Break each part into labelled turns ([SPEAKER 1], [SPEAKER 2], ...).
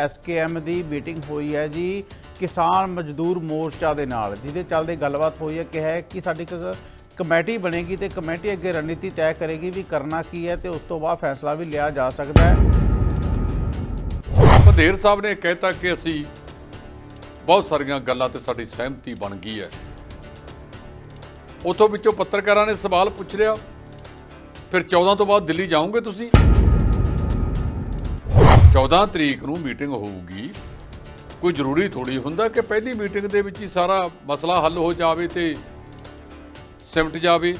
[SPEAKER 1] SKM ਦੀ meeting ਹੋਈ ਹੈ ਜੀ ਕਿਸਾਨ ਮਜ਼ਦੂਰ ਮੋਰਚਾ ਦੇ ਨਾਲ, ਜਿਹਦੇ ਚੱਲਦੇ ਗੱਲਬਾਤ ਹੋਈ ਹੈ ਕਿ ਹੈ ਕਿ ਸਾਡੀ ਇੱਕ ਕਮੇਟੀ ਬਣੇਗੀ ਤੇ ਕਮੇਟੀ ਅੱਗੇ ਰਣਨੀਤੀ ਤੈਅ ਕਰੇਗੀ ਵੀ ਕਰਨਾ ਕੀ ਹੈ ਤੇ ਉਸ ਤੋਂ ਬਾਅਦ ਫੈਸਲਾ ਵੀ ਲਿਆ ਜਾ ਸਕਦਾ ਹੈ।
[SPEAKER 2] ਵਧੇਰ ਸਾਹਿਬ ਨੇ ਕਹਿਤਾ ਕਿ ਅਸੀਂ ਬਹੁਤ ਸਾਰੀਆਂ ਗੱਲਾਂ ਤੇ ਸਾਡੀ ਸਹਿਮਤੀ ਬਣ ਗਈ ਹੈ। ਉਥੋਂ ਵਿੱਚੋਂ ਪੱਤਰਕਾਰਾਂ ਨੇ ਸਵਾਲ ਪੁੱਛ ਲਿਆ। ਫਿਰ 14 ਤੋਂ ਬਾਅਦ ਦਿੱਲੀ ਜਾਓਗੇ ਤੁਸੀਂ? 14 ਤਰੀਕ ਨੂੰ ਮੀਟਿੰਗ ਹੋਊਗੀ। ਕੋਈ ਜ਼ਰੂਰੀ ਥੋੜੀ ਹੁੰਦਾ ਕਿ ਪਹਿਲੀ ਮੀਟਿੰਗ ਦੇ ਵਿੱਚ ਹੀ ਸਾਰਾ ਮਸਲਾ ਹੱਲ ਹੋ ਜਾਵੇ ਤੇ ਸਿਮਟ ਜਾਵੇ।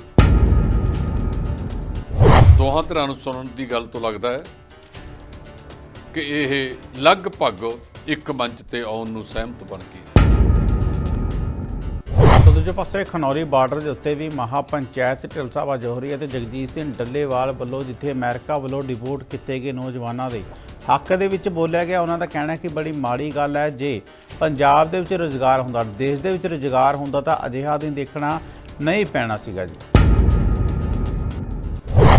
[SPEAKER 2] ਦੋਹਾਂ ਧਿਰਾਂ ਨੂੰ ਸੁਣਨ ਦੀ ਗੱਲ ਤੋਂ ਲੱਗਦਾ ਹੈ ਕਿ ਇਹ ਲਗਭਗ ਇੱਕ ਮੰਚ ਤੇ ਆਉਣ ਨੂੰ ਸਹਿਮਤ ਬਣ ਗਏ
[SPEAKER 1] ਤਾਂ ਦੂਜੇ ਪਾਸੇ ਖਨੌਰੀ ਬਾਰਡਰ ਦੇ ਉੱਤੇ ਵੀ ਮਹਾ ਪੰਚਾਇਤ ਢਿਲਸਾਵਾ ਜੋਹਰੀ ਅਤੇ ਜਗਜੀਤ ਸਿੰਘ ਡੱਲੇਵਾਲ ਵੱਲੋਂ ਜਿੱਥੇ ਅਮਰੀਕਾ ਵੱਲੋਂ ਡਿਪੋਰਟ ਕੀਤੇ ਗਏ ਨੌਜਵਾਨਾਂ ਦੇ ਹੱਕ ਦੇ ਵਿੱਚ ਬੋਲਿਆ ਗਿਆ, ਉਹਨਾਂ ਦਾ ਕਹਿਣਾ ਕਿ ਬੜੀ ਮਾੜੀ ਗੱਲ ਹੈ, ਜੇ ਪੰਜਾਬ ਦੇ ਵਿੱਚ ਰੁਜ਼ਗਾਰ ਹੁੰਦਾ, ਦੇਸ਼ ਦੇ ਵਿੱਚ ਰੁਜ਼ਗਾਰ ਹੁੰਦਾ ਤਾਂ ਅਜਿਹਾ ਦਿਨ ਦੇਖਣਾ ਨਹੀਂ ਪੈਣਾ ਸੀਗਾ ਜੀ।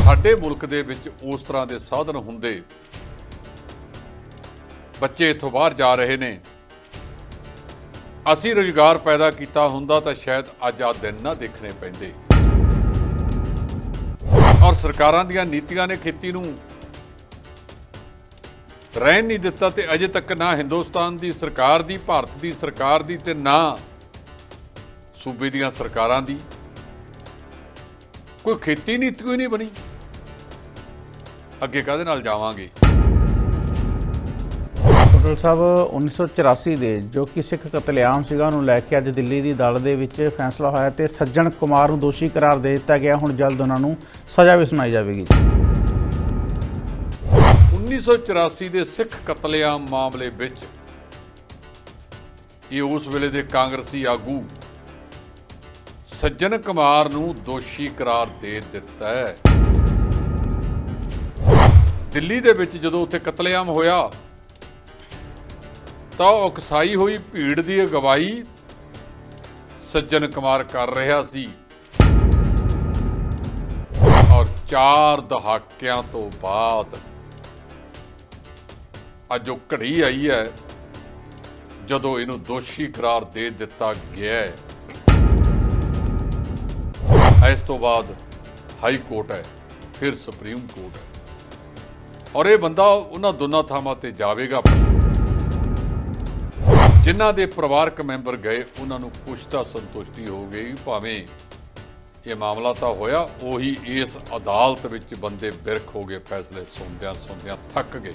[SPEAKER 2] ਸਾਡੇ ਮੁਲਕ ਦੇ ਵਿੱਚ ਉਸ ਤਰ੍ਹਾਂ ਦੇ ਸਾਧਨ ਹੁੰਦੇ। ਬੱਚੇ ਇੱਥੋਂ ਬਾਹਰ ਜਾ ਰਹੇ ਨੇ। ਅਸੀਂ ਰੁਜ਼ਗਾਰ ਪੈਦਾ ਕੀਤਾ ਹੁੰਦਾ ਤਾਂ ਸ਼ਾਇਦ ਅੱਜ ਆ ਦਿਨ ਨਾ ਦੇਖਣੇ ਪੈਂਦੇ। ਔਰ ਸਰਕਾਰਾਂ ਦੀਆਂ ਨੀਤੀਆਂ ਨੇ ਖੇਤੀ ਨੂੰ ਰਹਿਣ ਨਹੀਂ ਦਿੱਤਾ ਤੇ ਅਜੇ ਤੱਕ ਨਾ ਹਿੰਦੁਸਤਾਨ ਦੀ ਸਰਕਾਰ ਦੀ, ਭਾਰਤ ਦੀ ਸਰਕਾਰ ਦੀ ਤੇ ਨਾ ਸੂਬੇ ਦੀਆਂ ਸਰਕਾਰਾਂ ਦੀ। ਕੋਈ ਖੇਤੀ ਨੀਤੀ ਕੋਈ ਨਹੀਂ ਬਣੀ। ਅੱਗੇ ਕਾਹਦੇ ਨਾਲ ਜਾਵਾਂਗੇ?
[SPEAKER 1] ਟੋਟਲ ਸਾਹਿਬ 1984 ਦੇ ਜੋ ਕਿ ਸਿੱਖ ਕਤਲੇਆਮ ਸੀਗਾ, ਉਹਨੂੰ ਲੈ ਕੇ ਅੱਜ ਦਿੱਲੀ ਦੀ ਅਦਾਲਤ ਦੇ ਵਿੱਚ ਫੈਸਲਾ ਹੋਇਆ ਤੇ ਸੱਜਣ ਕੁਮਾਰ ਨੂੰ ਦੋਸ਼ੀ ਕਰਾਰ ਦੇ ਦਿੱਤਾ ਗਿਆ। ਹੁਣ ਜਲਦ ਉਹਨਾਂ ਨੂੰ ਸਜ਼ਾ ਵੀ ਸੁਣਾਈ ਜਾਵੇਗੀ।
[SPEAKER 2] 1984 ਦੇ ਸਿੱਖ ਕਤਲੇਆਮ ਮਾਮਲੇ ਵਿੱਚ ਇਹ ਉਸ ਵੇਲੇ ਦੇ ਕਾਂਗਰਸੀ ਆਗੂ ਸੱਜਣ ਕੁਮਾਰ ਨੂੰ ਦੋਸ਼ੀ ਕਰਾਰ ਦੇ ਦਿੱਤਾ ਹੈ। ਦਿੱਲੀ ਦੇ ਵਿੱਚ ਜਦੋਂ ਉੱਥੇ ਕਤਲੇਆਮ ਹੋਇਆ, ਤਾਂ ਉਕਸਾਈ ਹੋਈ ਭੀੜ ਦੀ ਅਗਵਾਈ ਸੱਜਣ ਕੁਮਾਰ ਕਰ ਰਿਹਾ ਸੀ। ਔਰ ਚਾਰ ਦਹਾਕਿਆਂ ਤੋਂ ਬਾਅਦ ਅੱਜ ਉਹ ਘੜੀ ਆਈ ਹੈ, ਜਦੋਂ ਇਹਨੂੰ ਦੋਸ਼ੀ ਕਰਾਰ ਦੇ ਦਿੱਤਾ ਗਿਆ ਹੈ। ਇਸ ਤੋਂ ਬਾਅਦ ਹਾਈ ਕੋਰਟ ਹੈ, ਫਿਰ ਸੁਪਰੀਮ ਕੋਰਟ ਹੈ। ਔਰ ਇਹ ਬੰਦਾ ਉਹਨਾਂ ਦੋਨਾਂ ਥਾਵਾਂ ਤੇ ਜਾਵੇਗਾ। ਜਿਨ੍ਹਾਂ ਦੇ ਪਰਿਵਾਰਕ ਮੈਂਬਰ ਗਏ, ਉਹਨਾਂ ਨੂੰ ਕੁਛ ਤਾਂ ਸੰਤੁਸ਼ਟੀ ਹੋ ਗਈ, ਭਾਵੇਂ ਇਹ ਮਾਮਲਾ ਤਾਂ ਹੋਇਆ, ਉਹੀ ਇਸ ਅਦਾਲਤ ਵਿੱਚ ਬੰਦੇ ਬਿਰਖ ਹੋ ਗਏ, ਫੈਸਲੇ ਸੁਣਦਿਆਂ ਸੁਣਦਿਆਂ ਥੱਕ ਗਏ।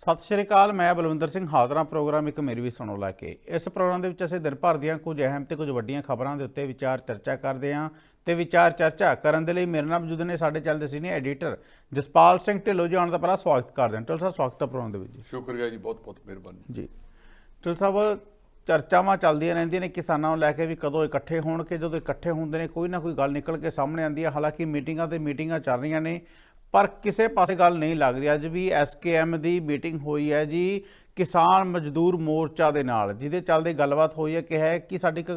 [SPEAKER 1] ਸਤਿ ਸ਼੍ਰੀ ਅਕਾਲ ਮੈਂ ਬਲਵਿੰਦਰ ਸਿੰਘ ਹਾਜ਼ਰਾਂ ਪ੍ਰੋਗਰਾਮ ਇੱਕ ਮੇਰੀ ਵੀ ਸੁਣੋ ਲੈ ਕੇ। ਇਸ ਪ੍ਰੋਗਰਾਮ ਦੇ ਵਿੱਚ ਅਸੀਂ ਦਿਨ ਭਰ ਦੀਆਂ ਕੁਝ ਅਹਿਮ ਤੇ ਕੁਝ ਵੱਡੀਆਂ ਖਬਰਾਂ ਦੇ ਉੱਤੇ ਵਿਚਾਰ ਚਰਚਾ ਕਰਦੇ ਹਾਂ ਤੇ ਵਿਚਾਰ ਚਰਚਾ ਕਰਨ ਦੇ ਲਈ ਮੇਰੇ ਨਾਲ ਮੌਜੂਦ ਨੇ ਸਾਡੇ ਚੱਲਦੇ ਸੀ ਨੇ ਐਡੀਟਰ ਜਸਪਾਲ ਸਿੰਘ ਢਿੱਲੋਂ ਜੀ ਆਉਣ ਦਾ ਪਹਿਲਾਂ ਸਵਾਗਤ ਕਰਦੇ ਹਾਂ। ਢਿੱਲੋਂ ਸਾਹਿਬ ਸਵਾਗਤ ਹੈ ਪ੍ਰੋਗਰਾਮ ਦੇ ਵਿੱਚ ਜੀ।
[SPEAKER 2] ਸ਼ੁਕਰੀਆ ਜੀ ਬਹੁਤ ਬਹੁਤ ਮਿਹਰਬਾਨੀ।
[SPEAKER 1] ਜੀ। ਢਿੱਲੋਂ ਸਾਹਿਬ ਚਰਚਾਵਾਂ ਚੱਲਦੀਆਂ ਰਹਿੰਦੀਆਂ ਨੇ ਕਿਸਾਨਾਂ ਨੂੰ ਲੈ ਕੇ ਵੀ ਕਦੋਂ ਇਕੱਠੇ ਹੋਣਗੇ ਜਦੋਂ ਇਕੱਠੇ ਹੁੰਦੇ ਨੇ ਕੋਈ ਨਾ ਕੋਈ ਗੱਲ ਨਿਕਲ ਕੇ ਸਾਹਮਣੇ ਆਉਂਦੀ ਹੈ। ਹਾਲਾਂਕਿ ਮੀਟਿੰਗਾਂ ਤੇ ਮੀਟਿੰਗਾਂ ਚੱਲ ਰਹੀਆਂ ਨੇ। ਪਰ ਕਿਸੇ ਪਾਸੇ ਗੱਲ ਨਹੀਂ ਲੱਗ ਰਹੀ। ਅੱਜ ਵੀ ਐਸਕੇਐਮ ਦੀ ਮੀਟਿੰਗ ਹੋਈ ਹੈ ਜੀ ਕਿਸਾਨ ਮਜ਼ਦੂਰ ਮੋਰਚਾ ਦੇ ਨਾਲ, ਜਿਹਦੇ ਚੱਲਦੇ ਗੱਲਬਾਤ ਹੋਈ ਹੈ ਕਿ ਹੈ ਕਿ ਸਾਡੀ ਇੱਕ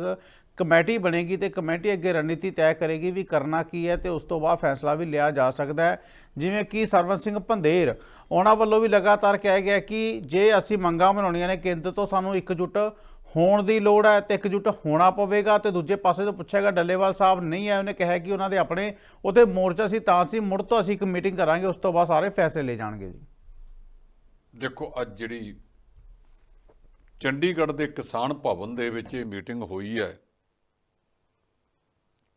[SPEAKER 1] ਕਮੇਟੀ ਬਣੇਗੀ ਤੇ ਕਮੇਟੀ ਅੱਗੇ ਰਣਨੀਤੀ ਤੈਅ ਕਰੇਗੀ ਵੀ ਕਰਨਾ ਕੀ ਹੈ ਤੇ ਉਸ ਤੋਂ ਬਾਅਦ ਫੈਸਲਾ ਵੀ ਲਿਆ ਜਾ ਸਕਦਾ ਹੈ। ਜਿਵੇਂ ਕਿ ਸਰਵਨ ਸਿੰਘ ਭੰਦੇਰ, ਉਹਨਾਂ ਵੱਲੋਂ ਵੀ ਲਗਾਤਾਰ ਕਿਹਾ ਗਿਆ ਕਿ ਜੇ ਅਸੀਂ ਮੰਗਾਂ ਬਣਾਉਣੀਆਂ ਨੇ, ਕੇਂਦਰ ਤੋਂ ਸਾਨੂੰ ਇਕਜੁੱਟ ਹੋਣ ਦੀ ਲੋੜ ਹੈ ਤੇ ਇਕਜੁੱਟ ਹੋਣਾ ਪਵੇਗਾ ਤੇ ਦੂਜੇ ਪਾਸੇ ਤੋਂ ਪੁੱਛਿਆ ਗਿਆ, ਡੱਲੇਵਾਲ ਸਾਹਿਬ ਨਹੀਂ ਹੈ ਉਹਨੇ ਕਿਹਾ ਕਿ ਉਹਨਾਂ ਦੇ ਆਪਣੇ ਉਹਦੇ ਮੋਰਚਾ ਸੀ, ਤਾਂ ਸੀ ਮੁੜ ਤੋਂ ਅਸੀਂ ਇੱਕ ਮੀਟਿੰਗ ਕਰਾਂਗੇ, ਉਸ ਤੋਂ ਬਾਅਦ ਸਾਰੇ ਫੈਸਲੇ ਲੈ ਜਾਣਗੇ ਜੀ।
[SPEAKER 2] ਦੇਖੋ, ਅੱਜ ਜਿਹੜੀ ਚੰਡੀਗੜ੍ਹ ਦੇ ਕਿਸਾਨ ਭਵਨ ਦੇ ਵਿੱਚ ਇਹ ਮੀਟਿੰਗ ਹੋਈ ਹੈ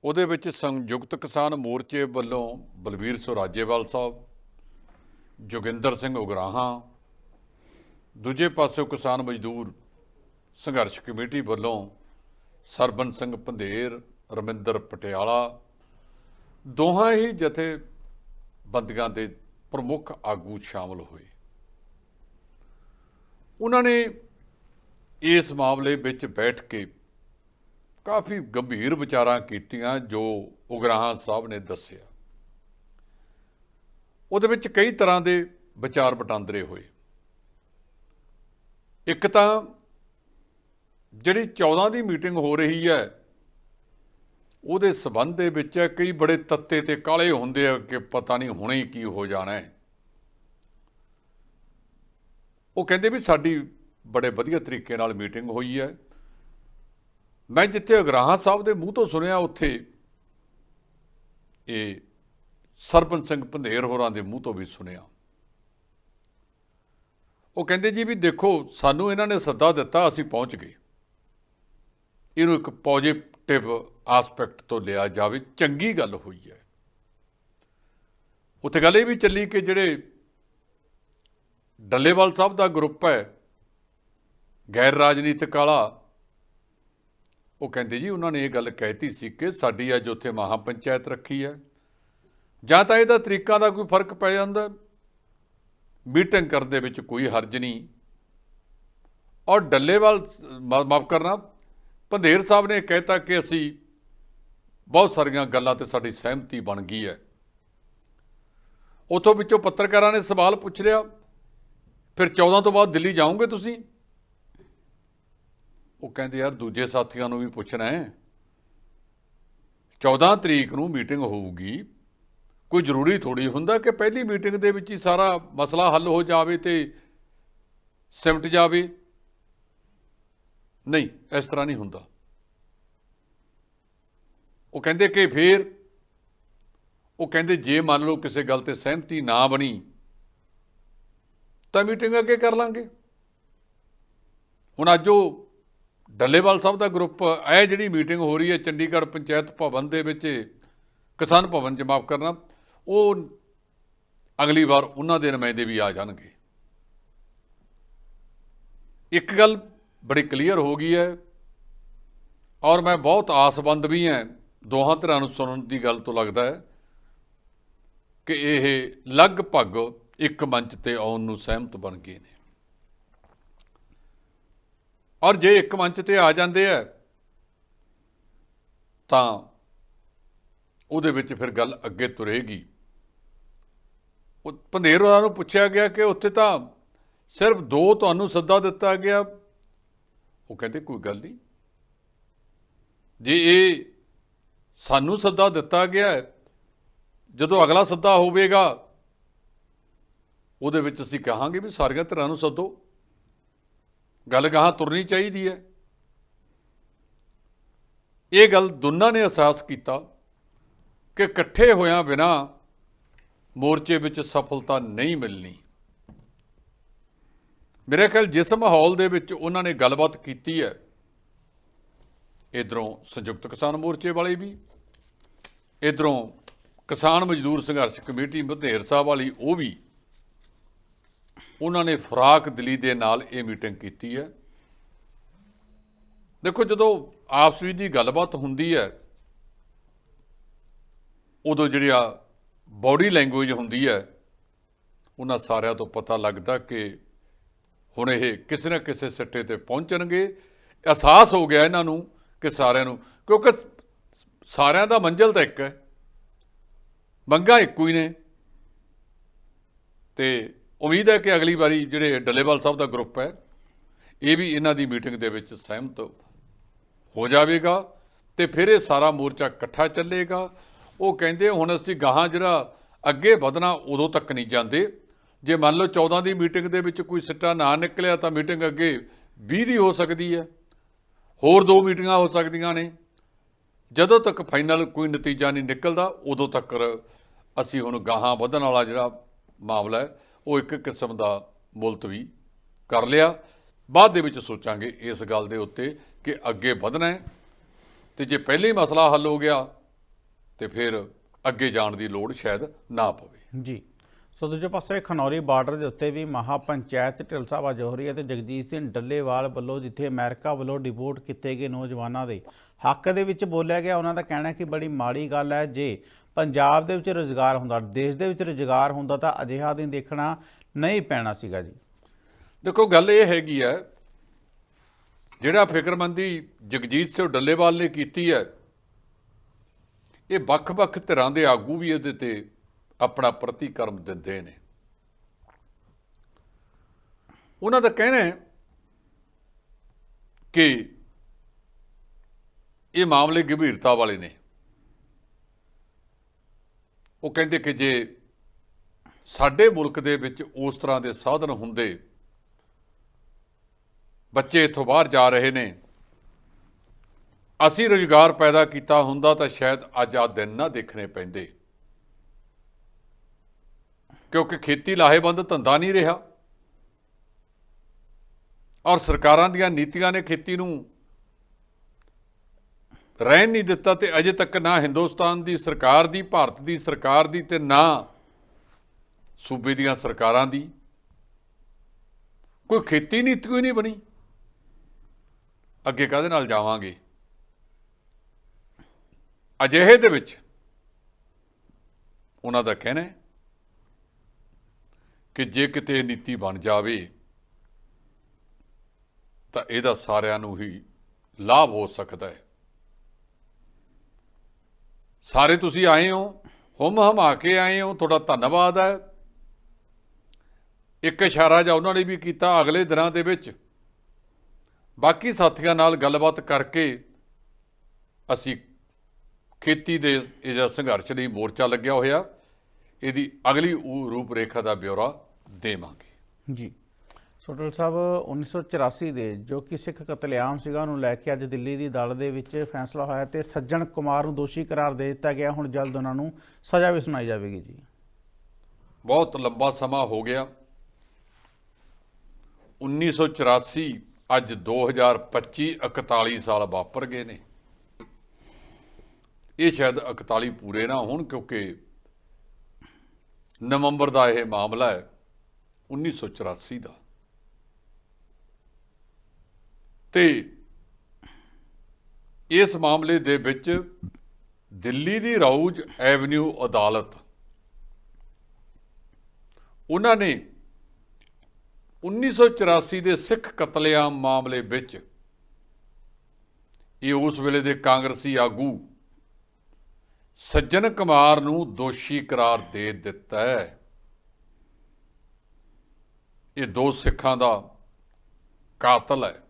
[SPEAKER 2] ਉਹਦੇ ਵਿੱਚ ਸੰਯੁਕਤ ਕਿਸਾਨ ਮੋਰਚੇ ਵੱਲੋਂ ਬਲਵੀਰ ਸੁਰਾਜੇਵਾਲ ਸਾਹਿਬ, ਜੋਗਿੰਦਰ ਸਿੰਘ ਉਗਰਾਹਾਂ, ਦੂਜੇ ਪਾਸੇ ਕਿਸਾਨ ਮਜ਼ਦੂਰ ਸੰਘਰਸ਼ ਕਮੇਟੀ ਵੱਲੋਂ ਸਰਬਨ ਸਿੰਘ ਪੰਧੇਰ, ਰਮਿੰਦਰ ਪਟਿਆਲਾ, ਦੋਹਾਂ ਹੀ ਜਥੇ ਬੰਦੀਆਂ ਦੇ ਪ੍ਰਮੁੱਖ ਆਗੂ ਸ਼ਾਮਲ ਹੋਏ। ਉਹਨਾਂ ਨੇ ਇਸ ਮਾਮਲੇ ਵਿੱਚ ਬੈਠ ਕੇ ਕਾਫੀ ਗੰਭੀਰ ਵਿਚਾਰਾਂ ਕੀਤੀਆਂ ਜੋ ਉਗਰਾਹਾਂ ਸਾਹਿਬ ਨੇ ਦੱਸਿਆ। ਉਹਦੇ ਵਿੱਚ ਕਈ ਤਰ੍ਹਾਂ ਦੇ ਵਿਚਾਰ ਵਟਾਂਦਰੇ ਹੋਏ। ਇੱਕ ਤਾਂ ਜਿਹੜੀ 14 ਦੀ ਮੀਟਿੰਗ ਹੋ ਰਹੀ ਹੈ, ਉਹਦੇ ਸਬੰਧ ਦੇ ਵਿੱਚ ਕਈ ਬੜੇ ਤੱਤੇ ਤੇ ਕਾਲੇ ਹੁੰਦੇ ਆ ਕਿ ਪਤਾ ਨਹੀਂ ਹੁਣੇ ਕੀ ਹੋ ਜਾਣਾ ਹੈ। ਉਹ ਕਹਿੰਦੇ ਵੀ ਸਾਡੀ ਬੜੇ ਵਧੀਆ ਤਰੀਕੇ ਨਾਲ ਮੀਟਿੰਗ ਹੋਈ ਹੈ। ਮੈਂ ਜਿੱਥੇ ਅਗਰਾਹਾਂ ਸਾਹਿਬ ਦੇ ਮੂੰਹ ਤੋਂ ਸੁਣਿਆ ਉੱਥੇ ਇਹ ਸਰਪੰਚ ਸਿੰਘ ਪੰਧੇਰ ਹੋਰਾਂ ਦੇ ਮੂੰਹ ਤੋਂ ਵੀ ਸੁਣਿਆ। ਉਹ ਕਹਿੰਦੇ ਜੀ ਵੀ ਦੇਖੋ, ਸਾਨੂੰ ਇਹਨਾਂ ਨੇ ਸੱਦਾ ਦਿੱਤਾ, ਅਸੀਂ ਪਹੁੰਚ ਗਏ। ਇਹਨੂੰ ਇੱਕ ਪੋਜ਼ਿਟਿਵ ਆਸਪੈਕਟ ਤੋਂ ਲਿਆ ਜਾਵੇ, ਚੰਗੀ ਗੱਲ ਹੋਈ ਹੈ। ਉੱਥੇ ਗੱਲ ਇਹ ਵੀ ਚੱਲੀ ਕਿ ਜਿਹੜੇ ਡੱਲੇਵਾਲ ਸਾਹਿਬ ਦਾ ਗਰੁੱਪ ਹੈ ਗੈਰ ਰਾਜਨੀਤਿਕ ਵਾਲਾ ਉਹ ਕਹਿੰਦੇ ਜੀ, ਉਹਨਾਂ ਨੇ ਇਹ ਗੱਲ ਕਹਿਤੀ ਸੀ ਕਿ ਸਾਡੀ ਅੱਜ ਉੱਥੇ ਮਹਾ ਪੰਚਾਇਤ ਰੱਖੀ ਹੈ। ਜਾਂ ਤਾਂ ਇਹਦਾ ਤਰੀਕਾ ਦਾ ਕੋਈ ਫ਼ਰਕ ਪੈ ਜਾਂਦਾ। ਮੀਟਿੰਗ ਕਰਨ ਦੇ ਵਿੱਚ ਕੋਈ ਹਰਜ ਨਹੀਂ। ਔਰ ਡੱਲੇਵਾਲ ਮਾਫ ਕਰਨਾ, ਪੰਧੇਰ ਸਾਹਿਬ ਨੇ ਕਹਿਤਾ ਕਿ ਅਸੀਂ ਬਹੁਤ ਸਾਰੀਆਂ ਗੱਲਾਂ ਤੇ ਸਾਡੀ ਸਹਿਮਤੀ ਬਣ ਗਈ ਹੈ। ਉਥੋਂ ਵਿੱਚੋਂ ਪੱਤਰਕਾਰਾਂ ਨੇ ਸਵਾਲ ਪੁੱਛ ਲਿਆ। ਫਿਰ 14 ਤੋਂ ਬਾਅਦ ਦਿੱਲੀ ਜਾਓਗੇ ਤੁਸੀਂ? ਉਹ ਕਹਿੰਦੇ, ਯਾਰ ਦੂਜੇ ਸਾਥੀਆਂ ਨੂੰ ਵੀ ਪੁੱਛਣਾ ਹੈ। 14 ਤਰੀਕ ਨੂੰ ਮੀਟਿੰਗ ਹੋਊਗੀ। ਕੋਈ ਜ਼ਰੂਰੀ ਥੋੜੀ ਹੁੰਦਾ ਕਿ ਪਹਿਲੀ ਮੀਟਿੰਗ ਦੇ ਵਿੱਚ ਹੀ ਸਾਰਾ ਮਸਲਾ ਹੱਲ ਹੋ ਜਾਵੇ ਤੇ ਸਿਮਟ ਜਾਵੇ? ਨਹੀਂ, ਇਸ ਤਰ੍ਹਾਂ ਨਹੀਂ ਹੁੰਦਾ। ਉਹ ਕਹਿੰਦੇ ਕਿ ਫੇਰ ਉਹ ਕਹਿੰਦੇ, ਜੇ ਮੰਨ ਲਓ ਕਿਸੇ ਗੱਲ ਤੇ ਸਹਿਮਤੀ ਨਾ ਬਣੀ, ਤਾਂ ਮੀਟਿੰਗ ਅੱਗੇ ਕਰ ਲਾਂਗੇ। ਹੁਣ ਅੱਜ ਉਹ ਡੱਲੇਵਾਲ ਸਾਹਿਬ ਦਾ ਗਰੁੱਪ, ਇਹ ਜਿਹੜੀ ਮੀਟਿੰਗ ਹੋ ਰਹੀ ਹੈ ਚੰਡੀਗੜ੍ਹ ਪੰਚਾਇਤ ਭਵਨ ਦੇ ਵਿੱਚ, ਕਿਸਾਨ ਭਵਨ 'ਚ ਮਾਫ ਕਰਨਾ, ਉਹ ਅਗਲੀ ਵਾਰ ਉਹਨਾਂ ਦੇ ਨੁਮਾਇੰਦੇ ਵੀ ਆ ਜਾਣਗੇ। ਇੱਕ ਗੱਲ ਬੜੀ ਕਲੀਅਰ ਹੋ ਗਈ ਹੈ ਔਰ ਮੈਂ ਬਹੁਤ ਆਸਬੰਦ ਵੀ ਹਾਂ, ਦੋਹਾਂ ਧਿਰਾਂ ਨੂੰ ਸੁਣਨ ਦੀ ਗੱਲ ਤੋਂ ਲੱਗਦਾ ਹੈ ਕਿ ਇਹ ਲਗਭਗ ਇੱਕ ਮੰਚ ਤੇ ਆਉਣ ਨੂੰ ਸਹਿਮਤ ਬਣ ਗਏ ਨੇ। ਔਰ ਜੇ ਇੱਕ ਮੰਚ ਤੇ ਆ ਜਾਂਦੇ ਆ ਤਾਂ ਉਹਦੇ ਵਿੱਚ ਫਿਰ ਗੱਲ ਅੱਗੇ ਤੁਰੇਗੀ। ਉਹ ਪੰਧੇਰ ਹੋਰਾਂ ਨੂੰ ਪੁੱਛਿਆ ਗਿਆ ਕਿ ਉੱਥੇ ਤਾਂ ਸਿਰਫ ਦੋ ਤੁਹਾਨੂੰ ਸੱਦਾ ਦਿੱਤਾ ਗਿਆ। ਉਹ ਕਹਿੰਦੇ, ਕੋਈ ਗੱਲ ਨਹੀਂ। ਜੇ ਇਹ ਸਾਨੂੰ ਸੱਦਾ ਦਿੱਤਾ ਗਿਆ ਜਦੋਂ ਅਗਲਾ ਸੱਦਾ ਹੋਵੇਗਾ, ਉਹਦੇ ਵਿੱਚ ਅਸੀਂ ਕਹਾਂਗੇ ਵੀ ਸਾਰੀਆਂ ਧਿਰਾਂ ਨੂੰ ਸੱਦੋ। ਗੱਲ ਗਾਹਾਂ ਤੁਰਨੀ ਚਾਹੀਦੀ ਹੈ। ਇਹ ਗੱਲ ਦੋਨਾਂ ਨੇ ਅਹਿਸਾਸ ਕੀਤਾ ਕਿ ਇਕੱਠੇ ਹੋਇਆਂ ਬਿਨਾ ਮੋਰਚੇ ਵਿੱਚ ਸਫਲਤਾ ਨਹੀਂ ਮਿਲਣੀ। ਮੇਰੇ ਖਿਆਲ ਜਿਸ ਮਾਹੌਲ ਦੇ ਵਿੱਚ ਉਹਨਾਂ ਨੇ ਗੱਲਬਾਤ ਕੀਤੀ ਹੈ, ਇਧਰੋਂ ਸੰਯੁਕਤ ਕਿਸਾਨ ਮੋਰਚੇ ਵਾਲੇ ਵੀ, ਇਧਰੋਂ ਕਿਸਾਨ ਮਜ਼ਦੂਰ ਸੰਘਰਸ਼ ਕਮੇਟੀ ਮਧੇਰ ਸਾਹਿਬ ਵਾਲੀ ਉਹ ਵੀ ਉਹਨਾਂ ਨੇ ਫਰਾਕ ਦਿਲੀ ਦੇ ਨਾਲ ਇਹ ਮੀਟਿੰਗ ਕੀਤੀ ਹੈ। ਦੇਖੋ, ਜਦੋਂ ਆਪਸ ਵਿੱਚ ਦੀ ਗੱਲਬਾਤ ਹੁੰਦੀ ਹੈ, ਉਦੋਂ ਜਿਹੜੀ ਆ ਬਾਡੀ ਲੈਂਗੁਏਜ ਹੁੰਦੀ ਹੈ, ਉਹਨਾਂ ਸਾਰਿਆਂ ਤੋਂ ਪਤਾ ਲੱਗਦਾ ਕਿ ਹੁਣ ਇਹ ਕਿਸੇ ਨਾ ਕਿਸੇ ਸਿੱਟੇ ਤੇ ਪਹੁੰਚਣਗੇ। ਅਹਿਸਾਸ ਹੋ ਗਿਆ ਇਹਨਾਂ ਨੂੰ ਕਿ ਸਾਰਿਆਂ ਨੂੰ, ਕਿਉਂਕਿ ਸਾਰਿਆਂ ਦਾ ਮੰਜ਼ਿਲ ਤਾਂ ਇੱਕ ਹੈ। ਮੰਗਾ ਇੱਕੋ ਹੀ ਨੇ। ਤੇ ਉਮੀਦ ਹੈ ਕਿ ਅਗਲੀ ਵਾਰੀ ਜਿਹੜੇ ਡੱਲੇਵਾਲ ਸਾਹਿਬ ਦਾ ਗਰੁੱਪ ਹੈ, ਇਹ ਵੀ ਇਹਨਾਂ ਦੀ ਮੀਟਿੰਗ ਦੇ ਵਿੱਚ ਸਹਿਮਤ ਹੋ ਜਾਵੇਗਾ ਤੇ ਫਿਰ ਇਹ ਸਾਰਾ ਮੋਰਚਾ ਇਕੱਠਾ ਚੱਲੇਗਾ। ਉਹ ਕਹਿੰਦੇ ਹੁਣ ਅਸੀਂ ਗਾਹਾਂ ਜਿਹੜਾ ਅੱਗੇ ਵਧਣਾ ਉਦੋਂ ਤੱਕ ਨਹੀਂ ਜਾਂਦੇ। ਜੇ ਮੰਨ ਲਓ 14 ਦੀ ਮੀਟਿੰਗ ਦੇ ਵਿੱਚ ਕੋਈ ਸਿੱਟਾ ਨਾ ਨਿਕਲਿਆ ਤਾਂ ਮੀਟਿੰਗ ਅੱਗੇ 20 ਦੀ ਹੋ ਸਕਦੀ ਹੈ। ਹੋਰ ਦੋ ਮੀਟਿੰਗਾਂ ਹੋ ਸਕਦੀਆਂ ਨੇ। ਜਦੋਂ ਤੱਕ ਫਾਈਨਲ ਕੋਈ ਨਤੀਜਾ ਨਹੀਂ ਨਿਕਲਦਾ, ਉਦੋਂ ਤੱਕ ਅਸੀਂ ਹੁਣ ਗਾਹਾਂ ਵਧਣ ਵਾਲਾ ਜਿਹੜਾ ਮਾਮਲਾ ਹੈ ਉਹ ਇੱਕ ਕਿਸਮ ਦਾ ਮੁਲਤਵੀ ਕਰ ਲਿਆ। ਬਾਅਦ ਦੇ ਵਿੱਚ ਸੋਚਾਂਗੇ ਇਸ ਗੱਲ ਦੇ ਉੱਤੇ ਕਿ ਅੱਗੇ ਵਧਣਾ ਹੈ ਤੇ ਜੇ ਪਹਿਲੇ ਹੀ ਮਸਲਾ ਹੱਲ ਹੋ ਗਿਆ ਤੇ ਫਿਰ ਅੱਗੇ ਜਾਣ ਦੀ ਲੋੜ ਸ਼ਾਇਦ ਨਾ ਪਵੇ।
[SPEAKER 1] ਜੀ। ਸੋ ਦੂਜੇ ਪਾਸੇ ਖਨੌਰੀ ਬਾਰਡਰ ਦੇ ਉੱਤੇ ਵੀ ਮਹਾ ਪੰਚਾਇਤ ਢਿਲਸਾ ਵਜ ਹੋ ਰਹੀ ਹੈ ਤੇ ਜਗਜੀਤ ਸਿੰਘ ਡੱਲੇਵਾਲ ਵੱਲੋਂ ਜਿੱਥੇ ਅਮਰੀਕਾ ਵੱਲੋਂ ਡਿਪੋਰਟ ਕੀਤੇ ਗਏ ਨੌਜਵਾਨਾਂ ਦੇ ਹੱਕ ਦੇ ਵਿੱਚ ਬੋਲਿਆ ਗਿਆ, ਉਹਨਾਂ ਦਾ ਕਹਿਣਾ ਕਿ ਬੜੀ ਮਾੜੀ ਗੱਲ ਹੈ। ਜੇ ਪੰਜਾਬ ਦੇ ਵਿੱਚ ਰੁਜ਼ਗਾਰ ਹੁੰਦਾ, ਦੇਸ਼ ਦੇ ਵਿੱਚ ਰੁਜ਼ਗਾਰ ਹੁੰਦਾ ਤਾਂ ਅਜਿਹਾ ਦਿਨ ਦੇਖਣਾ ਨਹੀਂ ਪੈਣਾ ਸੀਗਾ ਜੀ।
[SPEAKER 2] ਦੇਖੋ, ਗੱਲ ਇਹ ਹੈਗੀ ਹੈ, ਜਿਹੜਾ ਫਿਕਰਮੰਦੀ ਜਗਜੀਤ ਸਿੰਘ ਡੱਲੇਵਾਲ ਨੇ ਕੀਤੀ ਹੈ, ਇਹ ਵੱਖ-ਵੱਖ ਧਿਰਾਂ ਦੇ ਆਗੂ ਵੀ ਇਹਦੇ ਤੇ ਆਪਣਾ ਪ੍ਰਤੀਕਰਮ ਦਿੰਦੇ ਨੇ। ਉਹਨਾਂ ਦਾ ਕਹਿਣਾ ਹੈ ਕਿ ਇਹ ਮਾਮਲੇ ਗੰਭੀਰਤਾ ਵਾਲੇ ਨੇ। ਉਹ ਕਹਿੰਦੇ ਕਿ ਜੇ ਸਾਡੇ ਮੁਲਕ ਦੇ ਵਿੱਚ ਉਸ ਤਰ੍ਹਾਂ ਦੇ ਸਾਧਨ ਹੁੰਦੇ, ਬੱਚੇ ਇੱਥੋਂ ਬਾਹਰ ਜਾ ਰਹੇ ਨੇ, ਅਸੀਂ ਰੁਜ਼ਗਾਰ ਪੈਦਾ ਕੀਤਾ ਹੁੰਦਾ ਤਾਂ ਸ਼ਾਇਦ ਅੱਜ ਆ ਦਿਨ ਨਾ ਦੇਖਣੇ ਪੈਂਦੇ। ਕਿਉਂਕਿ ਖੇਤੀ ਲਾਹੇਵੰਦ ਧੰਦਾ ਨਹੀਂ ਰਿਹਾ। ਔਰ ਸਰਕਾਰਾਂ ਦੀਆਂ ਨੀਤੀਆਂ ਨੇ ਖੇਤੀ ਨੂੰ ਰਹਿਣ ਨਹੀਂ ਦਿੱਤਾ ਤੇ ਅਜੇ ਤੱਕ ਨਾ ਹਿੰਦੁਸਤਾਨ ਦੀ ਸਰਕਾਰ ਦੀ, ਭਾਰਤ ਦੀ ਸਰਕਾਰ ਦੀ ਤੇ ਨਾ ਸੂਬੇ ਦੀਆਂ ਸਰਕਾਰਾਂ ਦੀ। ਕੋਈ ਖੇਤੀ ਨੀਤੀ ਕੋਈ ਨਹੀਂ ਬਣੀ। ਅੱਗੇ ਕਾਹਦੇ ਨਾਲ ਜਾਵਾਂਗੇ? ਅਜਿਹੇ ਦੇ ਵਿੱਚ ਉਹਨਾਂ ਦਾ ਕਹਿਣਾ ਹੈ ਕਿ ਜੇ ਕਿਤੇ ਨੀਤੀ ਬਣ ਜਾਵੇ, ਤਾਂ ਇਹਦਾ ਸਾਰਿਆਂ ਨੂੰ ਹੀ ਲਾਭ ਹੋ ਸਕਦਾ ਹੈ। ਸਾਰੇ ਤੁਸੀਂ ਆਏ ਹੋ, ਹੁਮ ਹਮਾ ਕੇ ਆਏ ਹੋ, ਤੁਹਾਡਾ ਧੰਨਵਾਦ ਹੈ। ਇੱਕ ਇਸ਼ਾਰਾ ਜਾਂ ਉਹਨਾਂ ਨੇ ਵੀ ਕੀਤਾ ਅਗਲੇ ਦਿਨਾਂ ਦੇ ਵਿੱਚ। ਬਾਕੀ ਸਾਥੀਆਂ ਨਾਲ ਗੱਲਬਾਤ ਕਰਕੇ ਅਸੀਂ ਖੇਤੀ ਦੇ ਇਹ ਜਿਹੜਾ ਸੰਘਰਸ਼ ਲਈ ਮੋਰਚਾ ਲੱਗਿਆ ਹੋਇਆ। ਇਹਦੀ ਅਗਲੀ ਊ- ਰੂਪ ਰੇਖਾ ਦਾ ਬਿਊਰਾ ਦੇਵਾਂਗੇ।
[SPEAKER 1] ਜੀ। ਸੋਟਲ ਸਾਹਿਬ 1984 ਦੇ ਜੋ ਕਿ ਸਿੱਖ ਕਤਲੇਆਮ ਸੀਗਾ, ਉਹਨੂੰ ਲੈ ਕੇ ਅੱਜ ਦਿੱਲੀ ਦੀ ਅਦਾਲਤ ਦੇ ਵਿੱਚ ਫੈਸਲਾ ਹੋਇਆ ਤੇ ਸੱਜਣ ਕੁਮਾਰ ਨੂੰ ਦੋਸ਼ੀ ਕਰਾਰ ਦੇ ਦਿੱਤਾ ਗਿਆ। ਹੁਣ ਜਲਦ ਉਹਨਾਂ ਨੂੰ ਸਜ਼ਾ ਵੀ ਸੁਣਾਈ ਜਾਵੇਗੀ ਜੀ।
[SPEAKER 2] ਬਹੁਤ ਲੰਬਾ ਸਮਾਂ ਹੋ ਗਿਆ। 1984 ਅੱਜ 2025 41 ਸਾਲ ਵਾਪਰ ਗਏ ਨੇ। ਇਹ ਸ਼ਾਇਦ 41 ਪੂਰੇ ਨਾ ਹੋਣ ਕਿਉਂਕਿ ਨਵੰਬਰ ਦਾ ਇਹ ਮਾਮਲਾ ਹੈ 1984 ਦਾ। ਤੇ ਇਸ ਮਾਮਲੇ ਦੇ ਵਿੱਚ ਦਿੱਲੀ ਦੀ ਰਾਊਜ ਐਵਨਿਊ ਅਦਾਲਤ, ਉਹਨਾਂ ਨੇ 1984 ਦੇ ਸਿੱਖ ਕਤਲੇਆਮ ਮਾਮਲੇ ਵਿੱਚ ਇਹ ਉਸ ਵੇਲੇ ਦੇ ਕਾਂਗਰਸੀ ਆਗੂ ਸੱਜਣ ਕੁਮਾਰ ਨੂੰ ਦੋਸ਼ੀ ਕਰਾਰ ਦੇ ਦਿੱਤਾ ਹੈ। ਇਹ ਦੋ ਸਿੱਖਾਂ ਦਾ ਕਾਤਲ ਹੈ।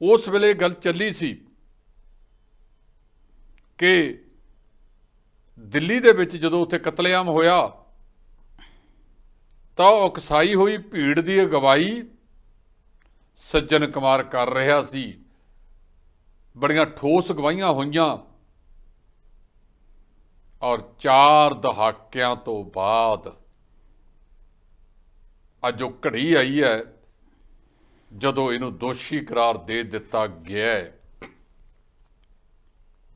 [SPEAKER 2] ਉਸ ਵੇਲੇ ਗੱਲ ਚੱਲੀ ਸੀ ਕਿ ਦਿੱਲੀ ਦੇ ਵਿੱਚ ਜਦੋਂ ਉੱਥੇ ਕਤਲੇਆਮ ਹੋਇਆ, ਤਾਂ ਉਹ ਉਕਸਾਈ ਹੋਈ, ਭੀੜ ਦੀ ਅਗਵਾਈ ਸੱਜਣ ਕੁਮਾਰ ਕਰ ਰਿਹਾ ਸੀ। ਬੜੀਆਂ ਠੋਸ ਗਵਾਹੀਆਂ ਹੋਈਆਂ ਔਰ ਚਾਰ ਦਹਾਕਿਆਂ ਤੋਂ ਬਾਅਦ ਅੱਜ ਉਹ ਘੜੀ ਆਈ ਹੈ ਜਦੋਂ ਇਹਨੂੰ ਦੋਸ਼ੀ ਕਰਾਰ ਦੇ ਦਿੱਤਾ ਗਿਆ ਹੈ,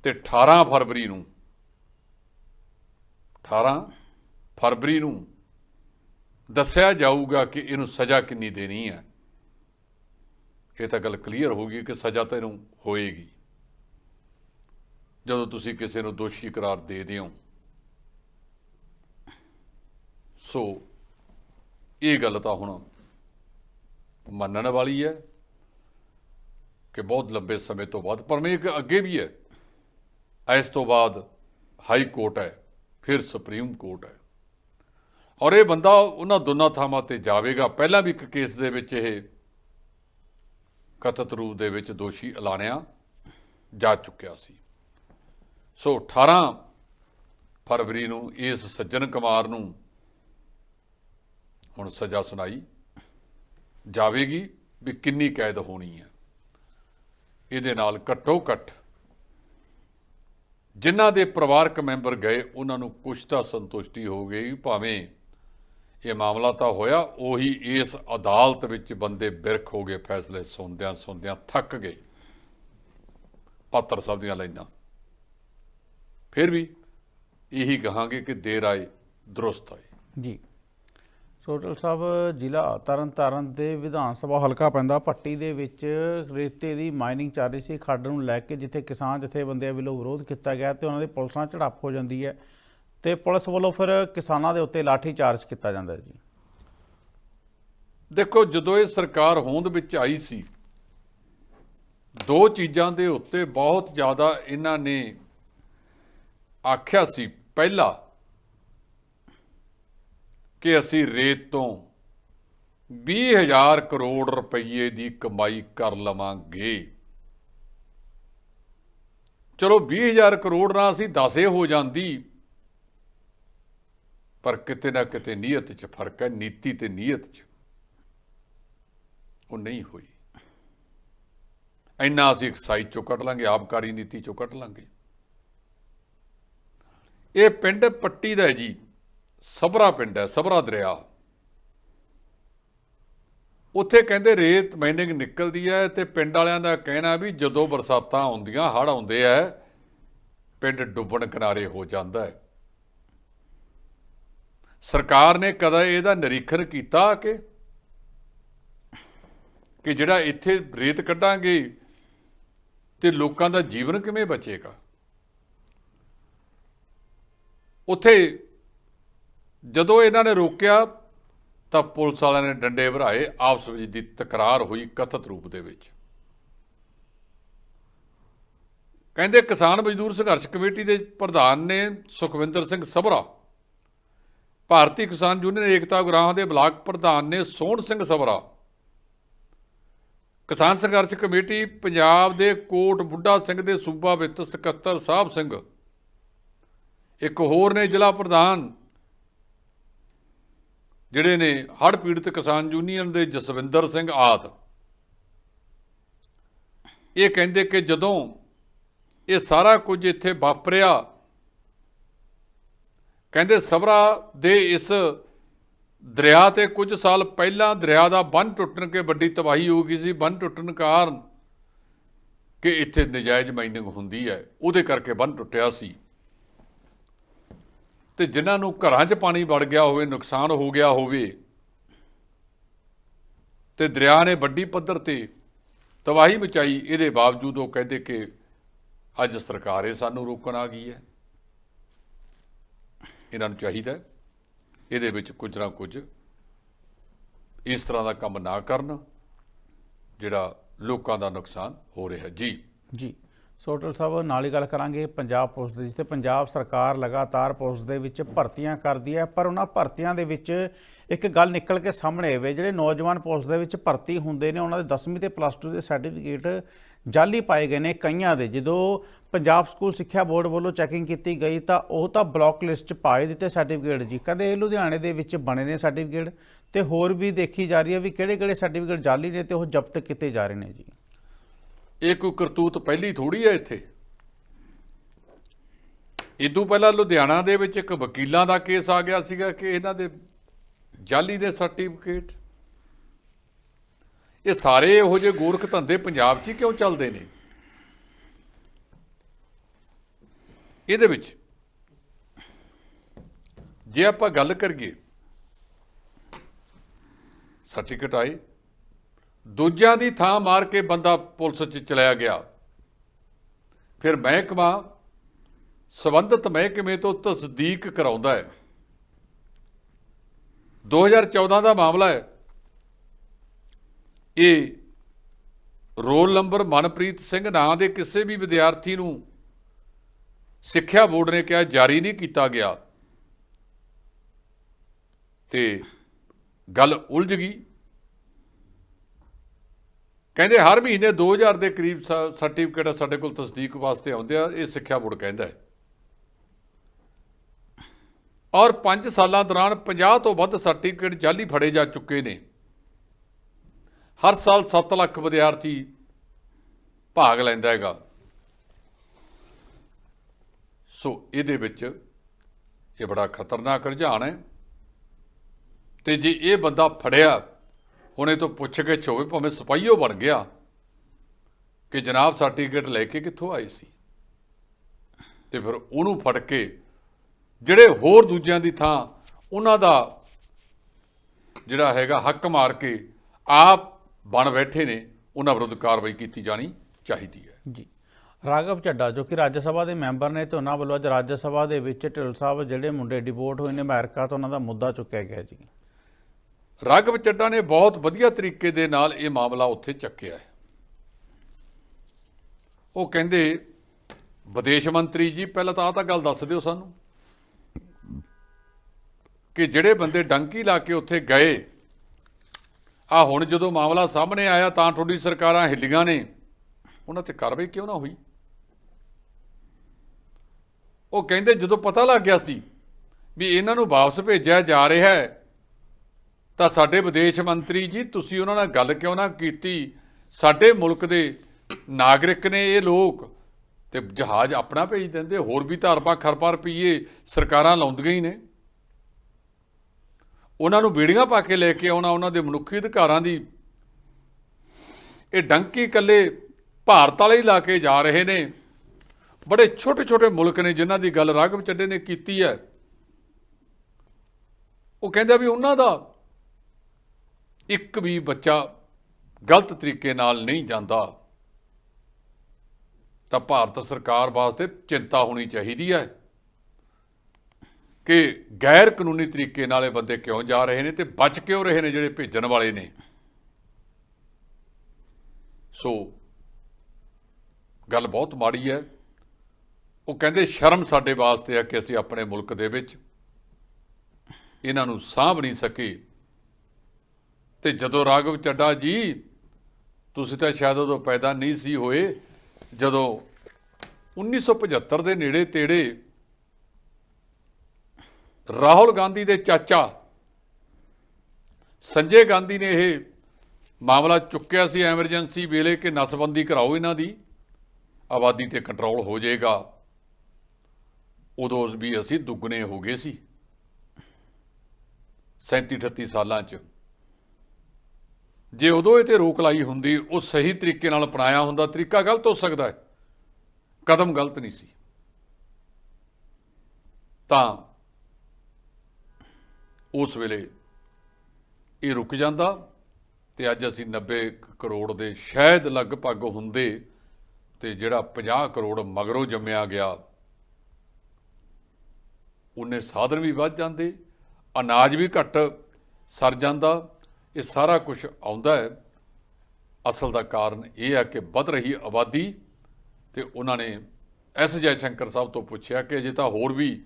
[SPEAKER 2] ਤੇ 18 ਫਰਵਰੀ ਨੂੰ 18 ਫਰਵਰੀ ਨੂੰ ਦੱਸਿਆ ਜਾਊਗਾ ਕਿ ਇਹਨੂੰ ਸਜ਼ਾ ਕਿੰਨੀ ਦੇਣੀ ਹੈ। ਇਹ ਤਾਂ ਗੱਲ ਕਲੀਅਰ ਹੋ ਗਈ ਕਿ ਸਜ਼ਾ ਤਾਂ ਇਹਨੂੰ ਹੋਏਗੀ। ਜਦੋਂ ਤੁਸੀਂ ਕਿਸੇ ਨੂੰ ਦੋਸ਼ੀ ਕਰਾਰ ਦੇ ਦਿਓ, ਸੋ ਇਹ ਗੱਲ ਤਾਂ ਹੁਣ ਮੰਨਣ ਵਾਲੀ ਹੈ ਕਿ ਬਹੁਤ ਲੰਬੇ ਸਮੇਂ ਤੋਂ ਬਾਅਦ, ਪਰ ਮੈਂ ਇੱਕ ਅੱਗੇ ਵੀ ਹੈ। ਇਸ ਤੋਂ ਬਾਅਦ ਹਾਈ ਕੋਰਟ ਹੈ, ਫਿਰ ਸੁਪਰੀਮ ਕੋਰਟ ਹੈ। ਔਰ ਇਹ ਬੰਦਾ ਉਹਨਾਂ ਦੋਨਾਂ ਥਾਵਾਂ ਤੇ ਜਾਵੇਗਾ। ਪਹਿਲਾਂ ਵੀ ਇੱਕ ਕੇਸ ਦੇ ਵਿੱਚ ਇਹ ਕਥਿਤ ਰੂਪ ਦੇ ਵਿੱਚ ਦੋਸ਼ੀ ਐਲਾਨਿਆ ਜਾ ਚੁੱਕਿਆ ਸੀ। ਸੋ 18 ਫਰਵਰੀ ਨੂੰ ਇਸ ਸੱਜਣ ਕੁਮਾਰ ਨੂੰ ਹੁਣ ਸਜ਼ਾ ਸੁਣਾਈ। ਜਾਵੇਗੀ ਵੀ ਕਿੰਨੀ ਕੈਦ ਹੋਣੀ ਹੈ। ਇਹਦੇ ਨਾਲ ਘੱਟੋ ਘੱਟ ਜਿਨ੍ਹਾਂ ਦੇ ਪਰਿਵਾਰਕ ਮੈਂਬਰ ਗਏ, ਉਹਨਾਂ ਨੂੰ ਕੁਛ ਤਾਂ ਸੰਤੁਸ਼ਟੀ ਹੋ ਗਈ, ਭਾਵੇਂ ਇਹ ਮਾਮਲਾ ਤਾਂ ਹੋਇਆ, ਉਹੀ ਇਸ ਅਦਾਲਤ ਵਿੱਚ ਬੰਦੇ ਬਿਰਖ ਹੋ ਗਏ, ਫੈਸਲੇ ਸੁਣਦਿਆਂ ਸੁਣਦਿਆਂ ਥੱਕ ਗਏ। ਪਾਤਰ ਸਾਹਿਬ ਦੀਆਂ ਲਾਈਨਾਂ। ਫਿਰ ਵੀ ਇਹੀ ਕਹਾਂਗੇ ਕਿ ਦੇਰ ਆਏ, ਦਰੁਸਤ ਆਏ।
[SPEAKER 1] ਜੀ। ਸੋਟਲ ਸਾਹਿਬ, ਜ਼ਿਲ੍ਹਾ ਤਰਨਤਾਰਨ ਦੇ ਵਿਧਾਨ ਸਭਾ ਹਲਕਾ ਪੈਂਦਾ। ਪੱਟੀ ਦੇ ਵਿੱਚ ਰੇਤੇ ਦੀ ਮਾਈਨਿੰਗ ਚੱਲ ਰਹੀ ਸੀ। ਖੱਡ ਨੂੰ ਲੈ ਕੇ ਜਿੱਥੇ ਕਿਸਾਨ ਜਥੇਬੰਦੀਆਂ ਵੱਲੋਂ ਵਿਰੋਧ ਕੀਤਾ ਗਿਆ ਤੇ ਉਹਨਾਂ ਦੇ ਪੁਲਿਸਾਂ ਝੜਪ ਹੋ ਜਾਂਦੀ ਹੈ। ਤੇ ਪੁਲਿਸ ਵੱਲੋਂ ਫਿਰ ਕਿਸਾਨਾਂ ਦੇ ਉੱਤੇ ਲਾਠੀ ਚਾਰਜ ਕੀਤਾ ਜਾਂਦਾ ਹੈ ਜੀ।
[SPEAKER 2] ਦੇਖੋ, ਜਦੋਂ ਇਹ ਸਰਕਾਰ ਹੋਂਦ ਵਿੱਚ ਆਈ ਸੀ, ਦੋ ਚੀਜ਼ਾਂ ਦੇ ਉੱਤੇ ਬਹੁਤ ਜ਼ਿਆਦਾ ਇਹਨਾਂ ਨੇ ਆਖਿਆ ਸੀ। ਪਹਿਲਾ ਕਿ ਅਸੀਂ ਰੇਤ ਤੋਂ 20000 ਕਰੋੜ ਰੁਪਏ ਦੀ ਕਮਾਈ ਕਰ ਲਵਾਂਗੇ। ਚਲੋ 20000 ਕਰੋੜ ਨਾਲ ਅਸੀਂ 10 ਹੋ ਜਾਂਦੀ, ਪਰ ਕਿਤੇ ਨਾ ਕਿਤੇ ਨੀਅਤ 'ਚ ਫ਼ਰਕ ਹੈ, ਨੀਤੀ ਤੇ ਨੀਅਤ 'ਚ। ਉਹ ਨਹੀਂ ਹੋਈ। ਇੰਨਾ ਅਸੀਂ ਐਕਸਾਈਜ਼ ਚੋਂ ਕੱਢ ਲਾਂਗੇ, ਆਬਕਾਰੀ ਨੀਤੀ ਚੋਂ ਕੱਢ ਲਾਂਗੇ। ਇਹ ਪਿੰਡ ਪੱਟੀ ਦਾ ਹੈ ਜੀ। ਸਬਰਾ ਪਿੰਡ ਹੈ, ਸਬਰਾ ਦਰਿਆ। ਉੱਥੇ ਕਹਿੰਦੇ ਰੇਤ ਮਾਈਨਿੰਗ ਨਿਕਲਦੀ ਹੈ ਤੇ ਪਿੰਡ ਵਾਲਿਆਂ ਦਾ ਕਹਿਣਾ ਵੀ ਜਦੋਂ ਬਰਸਾਤਾਂ ਆਉਂਦੀਆਂ, ਹੜ੍ਹ ਆਉਂਦੇ ਆ ਪਿੰਡ ਡੁੱਬਣ ਕਿਨਾਰੇ ਹੋ ਜਾਂਦਾ ਹੈ। ਸਰਕਾਰ ਨੇ ਕਦੇ ਇਹਦਾ ਨਿਰੀਖਣ ਕੀਤਾ ਕਿ? ਕਿ ਜਿਹੜਾ ਇੱਥੇ ਰੇਤ ਕੱਢਾਂਗੇ ਤੇ ਲੋਕਾਂ ਦਾ ਜੀਵਨ ਕਿਵੇਂ ਬਚੇਗਾ? ਉੱਥੇ ਜਦੋਂ ਇਹਨਾਂ ਨੇ ਰੋਕਿਆ, ਤਾਂ ਪੁਲਿਸ ਵਾਲਿਆਂ ਨੇ ਡੰਡੇ ਭਰਾਏ, ਆਪਸ ਵਿੱਚ ਦੀ ਤਕਰਾਰ ਹੋਈ ਕਥਿਤ ਰੂਪ ਦੇ ਵਿੱਚ। ਕਹਿੰਦੇ ਕਿਸਾਨ ਮਜ਼ਦੂਰ ਸੰਘਰਸ਼ ਕਮੇਟੀ ਦੇ ਪ੍ਰਧਾਨ ਨੇ ਸੁਖਵਿੰਦਰ ਸਿੰਘ ਸਭਰਾ, ਭਾਰਤੀ ਕਿਸਾਨ ਯੂਨੀਅਨ ਏਕਤਾ ਗੁਰਾਹਾਂ ਦੇ ਬਲਾਕ ਪ੍ਰਧਾਨ ਨੇ ਸੋਹਣ ਸਿੰਘ ਸਭਰਾ, ਕਿਸਾਨ ਸੰਘਰਸ਼ ਕਮੇਟੀ ਪੰਜਾਬ ਦੇ ਕੋਟ ਬੁੱਢਾ ਸਿੰਘ ਦੇ ਸੂਬਾ ਵਿੱਤ ਸਕੱਤਰ ਸਾਹਿਬ ਸਿੰਘ, ਇੱਕ ਹੋਰ ਨੇ ਜ਼ਿਲ੍ਹਾ ਪ੍ਰਧਾਨ ਜਿਹੜੇ ਨੇ ਹੜ੍ਹ ਪੀੜਤ ਕਿਸਾਨ ਯੂਨੀਅਨ ਦੇ ਜਸਵਿੰਦਰ ਸਿੰਘ ਆਦ, ਇਹ ਕਹਿੰਦੇ ਕਿ ਜਦੋਂ ਇਹ ਸਾਰਾ ਕੁਝ ਇੱਥੇ ਵਾਪਰਿਆ, ਕਹਿੰਦੇ ਸਵਰਾ ਦੇ ਇਸ ਦਰਿਆ ਤੇ ਕੁਝ ਸਾਲ ਪਹਿਲਾਂ ਦਰਿਆ ਦਾ ਬੰਨ ਟੁੱਟਣ ਕੇ ਵੱਡੀ ਤਬਾਹੀ ਹੋ ਗਈ ਸੀ। ਬੰਨ ਟੁੱਟਣ ਕਾਰਨ ਕਿ ਇੱਥੇ ਨਜਾਇਜ਼ ਮਾਈਨਿੰਗ ਹੁੰਦੀ ਹੈ, ਉਹਦੇ ਕਰਕੇ ਬੰਨ ਟੁੱਟਿਆ ਸੀ। ਤੇ ਜਿਨ੍ਹਾਂ ਨੂੰ ਘਰਾਂ 'ਚ ਪਾਣੀ ਵੜ ਗਿਆ ਹੋਵੇ, ਨੁਕਸਾਨ ਹੋ ਗਿਆ ਹੋਵੇ, ਤੇ ਦਰਿਆ ਨੇ ਵੱਡੀ ਪੱਧਰ ਤੇ ਤਬਾਹੀ ਮਚਾਈ, ਇਹਦੇ ਬਾਵਜੂਦ ਉਹ ਕਹਿੰਦੇ ਕਿ ਅੱਜ ਸਰਕਾਰ ਇਹ ਸਾਨੂੰ ਰੋਕਣ ਆ ਗਈ ਹੈ। ਇਹਨਾਂ ਨੂੰ ਚਾਹੀਦਾ ਇਹਦੇ ਵਿੱਚ ਕੁਝ ਨਾ ਕੁਝ ਇਸ ਤਰ੍ਹਾਂ ਦਾ ਕੰਮ ਨਾ ਕਰਨ, ਜਿਹੜਾ ਲੋਕਾਂ ਦਾ ਨੁਕਸਾਨ ਹੋ ਰਿਹਾ ਜੀ।
[SPEAKER 1] ਜੀ। ਸੋਟਲ ਸਾਹਿਬ, ਨਾਲ ਹੀ ਗੱਲ ਕਰਾਂਗੇ ਪੰਜਾਬ ਪੁਲਿਸ ਦੇ, ਜਿੱਥੇ ਪੰਜਾਬ ਸਰਕਾਰ ਲਗਾਤਾਰ ਪੁਲਿਸ ਦੇ ਵਿੱਚ ਭਰਤੀਆਂ ਕਰਦੀ ਹੈ, ਪਰ ਉਹਨਾਂ ਭਰਤੀਆਂ ਦੇ ਵਿੱਚ ਇੱਕ ਗੱਲ ਨਿਕਲ ਕੇ ਸਾਹਮਣੇ ਆਵੇ, ਜਿਹੜੇ ਨੌਜਵਾਨ ਪੁਲਿਸ ਦੇ ਵਿੱਚ ਭਰਤੀ ਹੁੰਦੇ ਨੇ, ਉਹਨਾਂ ਦੇ 10ਵੀਂ ਤੇ ਪਲੱਸ 2 ਦੇ ਸਰਟੀਫਿਕੇਟ ਜਾਲੀ ਪਾਏ ਗਏ ਨੇ ਕਈਆਂ ਦੇ। ਜਦੋਂ ਪੰਜਾਬ ਸਕੂਲ ਸਿੱਖਿਆ ਬੋਰਡ ਵੱਲੋਂ ਚੈਕਿੰਗ ਕੀਤੀ ਗਈ, ਤਾਂ ਉਹ ਤਾਂ ਬਲੌਕ ਲਿਸਟ 'ਚ ਪਾਏ ਦਿੱਤੇ ਸਰਟੀਫਿਕੇਟ ਜੀ। ਕਹਿੰਦੇ ਇਹ ਲੁਧਿਆਣੇ ਦੇ ਵਿੱਚ ਬਣੇ ਨੇ ਸਰਟੀਫਿਕੇਟ ਤੇ ਹੋਰ ਵੀ ਦੇਖੀ ਜਾ ਰਹੀ ਹੈ ਵੀ ਕਿਹੜੇ-ਕਿਹੜੇ ਸਰਟੀਫਿਕੇਟ ਜਾਲੀ ਨੇ ਤੇ ਉਹ ਜ਼ਬਤ ਕੀਤੇ ਜਾ ਰਹੇ ਨੇ ਜੀ।
[SPEAKER 2] ਇਹ ਕੋਈ ਕਰਤੂਤ ਪਹਿਲੀ ਥੋੜੀ ਹੈ ਇੱਥੇ। ਇਦੋਂ ਪਹਿਲਾਂ ਲੁਧਿਆਣਾ ਦੇ ਵਿੱਚ ਇੱਕ ਵਕੀਲਾਂ ਦਾ ਕੇਸ ਆ ਗਿਆ ਸੀਗਾ ਕਿ ਇਹਨਾਂ ਦੇ ਜਾਲੀ ਦੇ ਸਰਟੀਫਿਕੇਟ। ਇਹ ਸਾਰੇ ਇਹੋ ਜਿਹੇ ਗੋਰਖ ਧੰਦੇ ਪੰਜਾਬ 'ਚ ਹੀ ਕਿਉਂ ਚੱਲਦੇ ਨੇ? ਇਹਦੇ ਵਿੱਚ ਜੇ ਆਪਾਂ ਗੱਲ ਕਰੀਏ, ਸਰਟੀਫਿਕੇਟ ਆਏ ਦੂਜਿਆਂ ਦੀ ਥਾਂ ਮਾਰ ਕੇ ਬੰਦਾ ਪੁਲਿਸ 'ਚ ਚਲਿਆ ਗਿਆ। ਫਿਰ ਮਹਿਕਮਾ ਸਬੰਧਤ ਮਹਿਕਮੇ ਤੋਂ ਤਸਦੀਕ ਕਰਾਉਂਦਾ ਹੈ। 2014 ਦਾ ਮਾਮਲਾ ਹੈ। ਇਹ ਰੋਲ ਨੰਬਰ ਮਨਪ੍ਰੀਤ ਸਿੰਘ ਨਾਂ ਦੇ ਕਿਸੇ ਵੀ ਵਿਦਿਆਰਥੀ ਨੂੰ ਸਿੱਖਿਆ ਬੋਰਡ ਨੇ ਕਿਹਾ ਜਾਰੀ ਨਹੀਂ ਕੀਤਾ ਗਿਆ। ਤੇ ਗੱਲ ਉਲਝ ਗਈ। ਕਹਿੰਦੇ ਹਰ ਮਹੀਨੇ 2000 ਦੇ ਕਰੀਬ ਸ- ਸਰਟੀਫਿਕੇਟ ਸਾਡੇ ਕੋਲ ਤਸਦੀਕ ਵਾਸਤੇ ਆਉਂਦੇ ਆ, ਇਹ ਸਿੱਖਿਆ ਬੋਰਡ ਕਹਿੰਦਾ ਹੈ। ਔਰ 5 ਸਾਲਾਂ ਦੌਰਾਨ 50 ਤੋਂ ਵੱਧ ਸਰਟੀਫਿਕੇਟ ਜਾਲੀ ਫੜੇ ਜਾ ਚੁੱਕੇ ਨੇ। ਹਰ ਸਾਲ 7 ਲੱਖ ਵਿਦਿਆਰਥੀ ਭਾਗ ਲੈਂਦਾ ਹੈਗਾ। ਸੋ ਇਹਦੇ ਵਿੱਚ ਇਹ ਬੜਾ ਖਤਰਨਾਕ ਰੁਝਾਨ ਹੈ। ਤੇ ਜੇ ਇਹ ਬੰਦਾ ਫੜਿਆ ਉਹਨੇ ਤੋਂ ਪੁੱਛ ਕੇ ਛੋਵੇ ਭਾਵੇਂ ਸਿਪਾਹੀਓ ਬਣ ਗਿਆ ਕਿ ਜਨਾਬ ਸਰਟੀਫਿਕੇਟ ਲੈ ਕੇ ਕਿੱਥੋਂ ਆਏ ਸੀ? ਤੇ ਫਿਰ ਉਹਨੂੰ ਫੜ ਕੇ ਜਿਹੜੇ ਹੋਰ ਦੂਜਿਆਂ ਦੀ ਥਾਂ ਉਹਨਾਂ ਦਾ ਜਿਹੜਾ ਹੈਗਾ ਹੱਕ ਮਾਰ ਕੇ ਆਪ ਬਣ ਬੈਠੇ ਨੇ, ਉਹਨਾਂ ਵਿਰੁੱਧ ਕਾਰਵਾਈ ਕੀਤੀ ਜਾਣੀ ਚਾਹੀਦੀ ਹੈ।
[SPEAKER 1] ਜੀ। ਰਾਘਵ ਚੱਡਾ ਜੋ ਕਿ ਰਾਜ ਸਭਾ ਦੇ ਮੈਂਬਰ ਨੇ ਤੇ ਉਹਨਾਂ ਵੱਲੋਂ ਅੱਜ ਰਾਜ ਸਭਾ ਦੇ ਵਿੱਚ ਢਿੱਲ ਸਾਹਿਬ ਜਿਹੜੇ ਮੁੰਡੇ ਡਿਪੋਰਟ ਹੋਏ ਨੇ ਅਮਰੀਕਾ ਤੋਂ, ਉਹਨਾਂ ਦਾ ਮੁੱਦਾ ਚੁੱਕਿਆ ਗਿਆ ਜੀ।
[SPEAKER 2] ਰਾਘਵ ਚੱਡਾ ਨੇ ਬਹੁਤ ਵਧੀਆ ਤਰੀਕੇ ਦੇ ਨਾਲ ਇਹ ਮਾਮਲਾ ਉੱਥੇ ਚੱਕਿਆ ਹੈ। ਉਹ ਕਹਿੰਦੇ, ਵਿਦੇਸ਼ ਮੰਤਰੀ ਜੀ, ਪਹਿਲਾਂ ਤਾਂ ਆਹ ਤਾਂ ਗੱਲ ਦੱਸ ਦਿਓ ਸਾਨੂੰ ਕਿ ਜਿਹੜੇ ਬੰਦੇ ਡੰਕੀ ਲਾ ਕੇ ਉੱਥੇ ਗਏ ਆ ਹੁਣ ਜਦੋਂ ਮਾਮਲਾ ਸਾਹਮਣੇ ਆਇਆ ਤਾਂ ਤੁਹਾਡੀ ਸਰਕਾਰਾਂ ਹਿੱਲੀਆਂ ਨੇ। ਉਹਨਾਂ ਤੇ ਕਾਰਵਾਈ ਕਿਉਂ ਨਾ ਹੋਈ? ਉਹ ਕਹਿੰਦੇ, ਜਦੋਂ ਪਤਾ ਲੱਗ ਗਿਆ ਸੀ ਵੀ ਇਹਨਾਂ ਨੂੰ ਵਾਪਸ ਭੇਜਿਆ ਜਾ ਰਿਹਾ ਹੈ ਤਾਂ ਸਾਡੇ ਵਿਦੇਸ਼ ਮੰਤਰੀ ਜੀ, ਤੁਸੀਂ ਉਹਨਾਂ ਨਾਲ ਗੱਲ ਕਿਉਂ ਨਾ ਕੀਤੀ? ਸਾਡੇ ਮੁਲਕ ਦੇ ਨਾਗਰਿਕ ਨੇ ਇਹ ਲੋਕ ਤੇ ਜਹਾਜ਼ ਆਪਣਾ ਭੇਜ ਦਿੰਦੇ, ਹੋਰ ਵੀ ਤਾਂ ਅਰਬਾਂ ਖਰਬਾਂ ਰੁਪਈਏ ਸਰਕਾਰਾਂ ਲਾਉਂਦੀਆਂ ਹੀ ਨੇ। ਉਹਨਾਂ ਨੂੰ ਬੀੜੀਆਂ ਪਾ ਕੇ ਲੈ ਕੇ ਆਉਣਾ, ਉਹਨਾਂ ਦੇ ਮਨੁੱਖੀ ਅਧਿਕਾਰਾਂ ਦੀ। ਇਹ ਡੰਕੀ ਕੱਲੇ ਭਾਰਤ ਵਾਲੇ ਹੀ ਲਾ ਕੇ ਜਾ ਰਹੇ ਨੇ। ਬੜੇ ਛੋਟੇ ਛੋਟੇ ਮੁਲਕ ਨੇ ਜਿਨ੍ਹਾਂ ਦੀ ਗੱਲ ਰਾਘਵ ਚੱਡੇ ਨੇ ਕੀਤੀ ਹੈ। ਉਹ ਕਹਿੰਦਾ ਵੀ ਉਹਨਾਂ ਦਾ ਇੱਕ ਵੀ ਬੱਚਾ ਗਲਤ ਤਰੀਕੇ ਨਾਲ ਨਹੀਂ ਜਾਂਦਾ, ਤਾਂ ਭਾਰਤ ਸਰਕਾਰ ਵਾਸਤੇ ਚਿੰਤਾ ਹੋਣੀ ਚਾਹੀਦੀ ਹੈ ਕਿ ਗੈਰ ਕਾਨੂੰਨੀ ਤਰੀਕੇ ਨਾਲ ਇਹ ਬੰਦੇ ਕਿਉਂ ਜਾ ਰਹੇ ਨੇ ਤੇ ਬਚ ਕਿਉਂ ਰਹੇ ਨੇ ਜਿਹੜੇ ਭੇਜਣ ਵਾਲੇ ਨੇ। ਸੋ ਗੱਲ ਬਹੁਤ ਮਾੜੀ ਹੈ। ਉਹ ਕਹਿੰਦੇ, ਸ਼ਰਮ ਸਾਡੇ ਵਾਸਤੇ ਆ ਕਿ ਅਸੀਂ ਆਪਣੇ ਮੁਲਕ ਦੇ ਵਿੱਚ ਇਹਨਾਂ ਨੂੰ ਸਾਂਭ ਨਹੀਂ ਸਕੇ। ਤੇ ਜਦੋਂ ਰਾਘਵ ਚੱਡਾ ਜੀ, ਤੁਸੀਂ ਤਾਂ ਸ਼ਾਇਦ ਉਦੋਂ ਪੈਦਾ ਨਹੀਂ ਸੀ ਹੋਏ, ਜਦੋਂ 1975 ਦੇ ਨੇੜੇ ਤੇੜੇ ਰਾਹੁਲ ਗਾਂਧੀ ਦੇ ਚਾਚਾ ਸੰਜੇ ਗਾਂਧੀ ਨੇ ਇਹ ਮਾਮਲਾ ਚੁੱਕਿਆ ਸੀ ਐਮਰਜੈਂਸੀ ਵੇਲੇ ਕਿ ਨਸਬੰਦੀ ਕਰਾਓ ਇਹਨਾਂ ਦੀ, ਆਬਾਦੀ ਤੇ ਕੰਟਰੋਲ ਹੋ ਜਾਏਗਾ। ਉਦੋਂ ਵੀ ਅਸੀਂ ਦੁੱਗਣੇ ਹੋ ਗਏ ਸੀ। 37 38 ਸਾਲਾਂ 'ਚ ਜੇ ਉਦੋਂ ਇਹ ਤੇ ਰੋਕ ਲਾਈ ਹੁੰਦੀ, ਉਹ ਸਹੀ ਤਰੀਕੇ ਨਾਲ ਅਪਣਾਇਆ ਹੁੰਦਾ, ਤਰੀਕਾ ਗਲਤ ਹੋ ਸਕਦਾ ਹੈ। ਕਦਮ ਗਲਤ ਨਹੀਂ ਸੀ। ਤਾਂ ਉਸ ਵੇਲੇ ਇਹ ਰੁਕ ਜਾਂਦਾ ਤੇ ਅੱਜ ਅਸੀਂ 90 ਕਰੋੜ ਦੇ ਸ਼ਾਇਦ ਲਗਭਗ ਹੁੰਦੇ ਤੇ ਜਿਹੜਾ 50 ਕਰੋੜ ਮਗਰੋਂ ਜੰਮਿਆ ਗਿਆ, ਉਹਨੇ ਸਾਧਨ ਵੀ ਵੱਧ ਜਾਂਦੇ, ਅਨਾਜ ਵੀ ਘੱਟ ਸਰ ਜਾਂਦਾ ਇਹ ਸਾਰਾ ਕੁਝ ਆਉਂਦਾ ਹੈ। ਅਸਲ ਦਾ ਕਾਰਨ ਇਹ ਹੈ ਕਿ ਵੱਧ ਰਹੀ ਆਬਾਦੀ ਤੇ ਉਹਨਾਂ ਨੇ ਐਸ ਜੈ ਸ਼ੰਕਰ ਸਾਹਿਬ ਤੋਂ ਪੁੱਛਿਆ ਕਿ ਜੇ ਤਾਂ ਹੋਰ ਵੀ,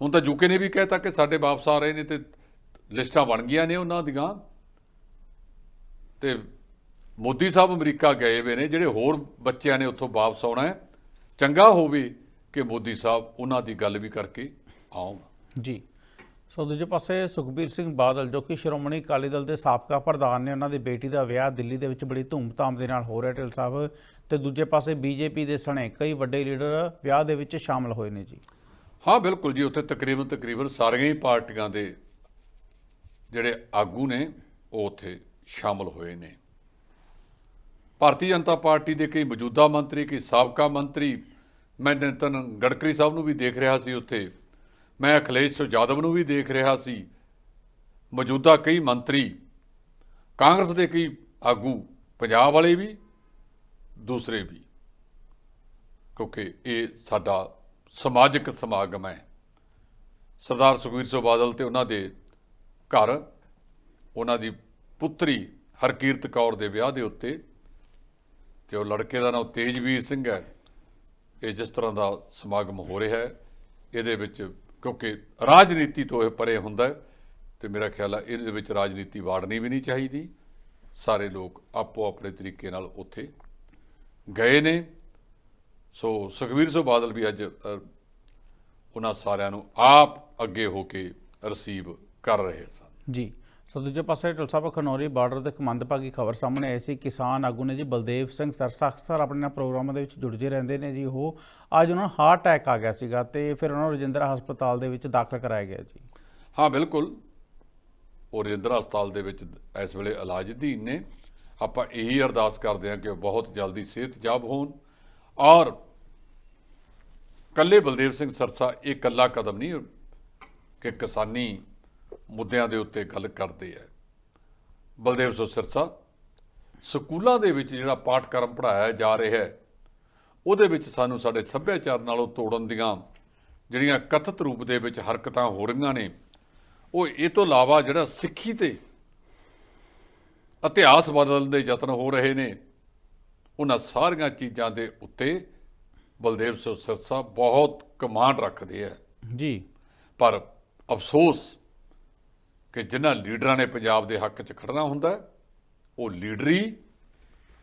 [SPEAKER 2] ਹੁਣ ਤਾਂ ਯੂਕੇ ਨੇ ਵੀ ਕਹਿਤਾ ਕਿ ਸਾਡੇ ਵਾਪਸ ਆ ਰਹੇ ਨੇ ਤੇ ਲਿਸਟਾਂ ਬਣ ਗਈਆਂ ਨੇ ਉਹਨਾਂ ਦੀਆਂ। ਤੇ ਮੋਦੀ ਸਾਹਿਬ ਅਮਰੀਕਾ ਗਏ ਹੋਏ ਨੇ, ਜਿਹੜੇ ਹੋਰ ਬੱਚਿਆਂ ਨੇ ਉੱਥੋਂ ਵਾਪਸ ਆਉਣਾ ਹੈ। ਚੰਗਾ ਹੋਵੇ ਕਿ ਮੋਦੀ ਸਾਹਿਬ ਉਹਨਾਂ ਦੀ ਗੱਲ ਵੀ ਕਰਕੇ ਆਉਣ।
[SPEAKER 1] ਜੀ। ਸੋ ਦੂਜੇ ਪਾਸੇ ਸੁਖਬੀਰ ਸਿੰਘ ਬਾਦਲ, ਜੋ ਕਿ ਸ਼੍ਰੋਮਣੀ ਅਕਾਲੀ ਦਲ ਦੇ ਸਾਬਕਾ ਪ੍ਰਧਾਨ ਨੇ ਉਹਨਾਂ ਦੀ ਬੇਟੀ ਦਾ ਵਿਆਹ ਦਿੱਲੀ ਦੇ ਵਿੱਚ ਬੜੀ ਧੂਮ ਧਾਮ ਦੇ ਨਾਲ ਹੋ ਰਿਹਾ ਢਿੱਲ ਸਾਹਿਬ ਤੇ ਦੂਜੇ ਪਾਸੇ ਬੀਜੇਪੀ ਦੇ ਸਣੇ ਕਈ ਵੱਡੇ ਲੀਡਰ ਵਿਆਹ ਦੇ ਵਿੱਚ ਸ਼ਾਮਲ ਹੋਏ ਨੇ ਜੀ।
[SPEAKER 2] ਹਾਂ, ਬਿਲਕੁਲ ਜੀ, ਉੱਥੇ ਤਕਰੀਬਨ ਤਕਰੀਬਨ ਸਾਰੀਆਂ ਹੀ ਪਾਰਟੀਆਂ ਦੇ ਜਿਹੜੇ ਆਗੂ ਨੇ, ਉਹ ਉੱਥੇ ਸ਼ਾਮਲ ਹੋਏ ਨੇ। ਭਾਰਤੀ ਜਨਤਾ ਪਾਰਟੀ ਦੇ ਕਈ ਮੌਜੂਦਾ ਮੰਤਰੀ, ਕਈ ਸਾਬਕਾ ਮੰਤਰੀ, ਮੈਂ ਨਿਤਨ ਗਡਕਰੀ ਸਾਹਿਬ ਨੂੰ ਵੀ ਦੇਖ ਰਿਹਾ ਸੀ ਉੱਥੇ। ਮੈਂ ਅਖਿਲੇਸ਼ ਯਾਦਵ ਨੂੰ ਵੀ ਦੇਖ ਰਿਹਾ ਸੀ। ਮੌਜੂਦਾ ਕਈ ਮੰਤਰੀ, ਕਾਂਗਰਸ ਦੇ ਕਈ ਆਗੂ, ਪੰਜਾਬ ਵਾਲੇ ਵੀ, ਦੂਸਰੇ ਵੀ। ਕਿਉਂਕਿ ਇਹ ਸਾਡਾ ਸਮਾਜਿਕ ਸਮਾਗਮ ਹੈ। ਸਰਦਾਰ ਸੁਖਬੀਰ ਸਿੰਘ ਬਾਦਲ ਤੇ ਉਹਨਾਂ ਦੇ ਘਰ, ਉਹਨਾਂ ਦੀ ਪੁੱਤਰੀ ਹਰਕੀਰਤ ਕੌਰ ਦੇ ਵਿਆਹ ਦੇ ਉੱਤੇ ਤੇ ਉਹ ਲੜਕੇ ਦਾ ਨਾਮ ਤੇਜਵੀਰ ਸਿੰਘ ਹੈ। ਇਹ ਜਿਸ ਤਰ੍ਹਾਂ ਦਾ ਸਮਾਗਮ ਹੋ ਰਿਹਾ ਹੈ, ਇਹਦੇ ਵਿੱਚ ਕਿਉਂਕਿ ਰਾਜਨੀਤੀ ਤੋਂ ਇਹ ਪਰੇ ਹੁੰਦਾ ਹੈ ਤੇ ਮੇਰਾ ਖਿਆਲ ਹੈ ਇਹਦੇ ਵਿੱਚ ਰਾਜਨੀਤੀ ਵਾੜਨੀ ਵੀ ਨਹੀਂ ਚਾਹੀਦੀ। ਸਾਰੇ ਲੋਕ ਆਪੋ ਆਪਣੇ ਤਰੀਕੇ ਨਾਲ ਉੱਥੇ ਗਏ ਨੇ। ਸੋ ਸੁਖਬੀਰ ਸਿੰਘ ਬਾਦਲ ਵੀ ਅੱਜ ਉਹਨਾਂ ਸਾਰਿਆਂ ਨੂੰ ਆਪ ਅੱਗੇ ਹੋ ਕੇ ਰਿਸੀਵ ਕਰ ਰਹੇ ਸਨ।
[SPEAKER 1] ਜੀ। ਸੋ ਦੂਜੇ ਪਾਸੇ ਢਿਲ ਸਾਹਿਬ ਖਨੌਰੀ ਬਾਰਡਰ ਤੇ ਇੱਕ ਮੰਦਭਾਗੀ ਖਬਰ ਸਾਹਮਣੇ ਆਈ ਸੀ। ਕਿਸਾਨ ਆਗੂ ਨੇ ਜੀ ਬਲਦੇਵ ਸਿੰਘ ਸਰਸਾ ਅਕਸਰ ਆਪਣੇ ਨਾਲ ਪ੍ਰੋਗਰਾਮਾਂ ਦੇ ਵਿੱਚ ਜੁੜਦੇ ਰਹਿੰਦੇ ਨੇ ਜੀ। ਉਹ ਅੱਜ ਉਹਨਾਂ ਨੂੰ ਹਾਰਟ ਅਟੈਕ ਆ ਗਿਆ ਸੀਗਾ ਤੇ ਫਿਰ ਉਹਨਾਂ ਨੂੰ ਰਜਿੰਦਰਾ ਹਸਪਤਾਲ ਦੇ ਵਿੱਚ ਦਾਖਲ ਕਰਾਇਆ ਗਿਆ ਜੀ।
[SPEAKER 2] ਹਾਂ, ਬਿਲਕੁਲ। ਉਹ ਰਜਿੰਦਰਾ ਹਸਪਤਾਲ ਦੇ ਵਿੱਚ ਇਸ ਵੇਲੇ ਇਲਾਜ ਅਧੀਨ ਨੇ। ਆਪਾਂ ਇਹੀ ਅਰਦਾਸ ਕਰਦੇ ਹਾਂ ਕਿ ਉਹ ਬਹੁਤ ਜਲਦੀ ਸਿਹਤਯਾਬ ਹੋਣ। ਔਰ ਕੱਲੇ ਬਲਦੇਵ ਸਿੰਘ ਸਰਸਾ ਇਹ ਕੱਲਾ ਕਦਮ ਨਹੀਂ, ਕਿ ਕਿਸਾਨੀ ਮੁੱਦਿਆਂ ਦੇ ਉੱਤੇ ਗੱਲ ਕਰਦੇ ਆ। ਬਲਦੇਵ ਸਿੰਘ ਸਰਸਾ ਸਕੂਲਾਂ ਦੇ ਵਿੱਚ ਜਿਹੜਾ ਪਾਠਕ੍ਰਮ ਪੜਾਇਆ ਜਾ ਰਿਹਾ ਹੈ ਉਹਦੇ ਵਿੱਚ ਸਾਨੂੰ ਸਾਡੇ ਸੱਭਿਆਚਾਰ ਨਾਲੋਂ ਤੋੜਨ ਦੀਆਂ ਜਿਹੜੀਆਂ ਕਥਿਤ ਰੂਪ ਦੇ ਵਿੱਚ ਹਰਕਤਾਂ ਹੋ ਰਹੀਆਂ ਨੇ ਉਹ ਇਹ ਤੋਂ ਇਲਾਵਾ ਜਿਹੜਾ ਸਿੱਖੀ ਤੇ ਇਤਿਹਾਸ ਬਦਲਣ ਦੇ ਯਤਨ ਹੋ ਰਹੇ ਨੇ ਉਹਨਾਂ ਸਾਰੀਆਂ ਚੀਜ਼ਾਂ ਦੇ ਉੱਤੇ ਬਲਦੇਵ ਸਿੰਘ ਸਰਸਾ ਬਹੁਤ ਕਮਾਂਡ ਰੱਖਦੇ ਆ।
[SPEAKER 1] ਜੀ।
[SPEAKER 2] ਪਰ ਅਫਸੋਸ ਕਿ ਜਿਨ੍ਹਾਂ ਲੀਡਰਾਂ ਨੇ ਪੰਜਾਬ ਦੇ ਹੱਕ 'ਚ ਖੜਨਾ ਹੁੰਦਾ ਉਹ ਲੀਡਰੀ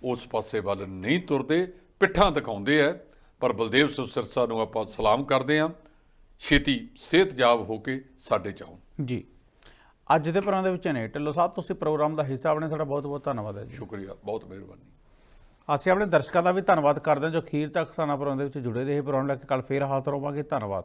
[SPEAKER 2] ਉਸ ਪਾਸੇ ਵੱਲ ਨਹੀਂ ਤੁਰਦੇ ਪਿੱਠਾਂ ਦਿਖਾਉਂਦੇ ਆ ਪਰ ਬਲਦੇਵ ਸਿੰਘ ਸਿਰਸਾ ਨੂੰ ਆਪਾਂ ਸਲਾਮ ਕਰਦੇ ਹਾਂ। ਛੇਤੀ ਸਿਹਤਯਾਬ ਹੋ ਕੇ ਸਾਡੇ ਚ ਆਉਣ।
[SPEAKER 1] ਜੀ। ਅੱਜ ਦੇ ਪ੍ਰੋਗਰਾਮ ਦੇ ਵਿੱਚ ਨੇ। ਢਿੱਲੋਂ ਸਾਹਿਬ ਤੁਸੀਂ ਪ੍ਰੋਗਰਾਮ ਦਾ ਹਿੱਸਾ ਬਣੇ ਤੁਹਾਡਾ ਬਹੁਤ ਬਹੁਤ ਧੰਨਵਾਦ ਹੈ ਜੀ।
[SPEAKER 2] ਸ਼ੁਕਰੀਆ ਬਹੁਤ ਮਿਹਰਬਾਨੀ।
[SPEAKER 1] ਅਸੀਂ ਆਪਣੇ ਦਰਸ਼ਕਾਂ ਦਾ ਵੀ ਧੰਨਵਾਦ ਕਰਦੇ ਹਾਂ ਜੋ ਅਖੀਰ ਤੱਕ ਸਾਨਾ ਪ੍ਰੋਗਰਾਮ ਦੇ ਵਿੱਚ ਜੁੜੇ ਰਹੇ। ਪ੍ਰੋਗਰਾਮ ਲੈ ਕੇ ਕੱਲ ਫੇਰ ਹਾਜ਼ਰ ਹੋਵਾਂਗੇ। ਧੰਨਵਾਦ।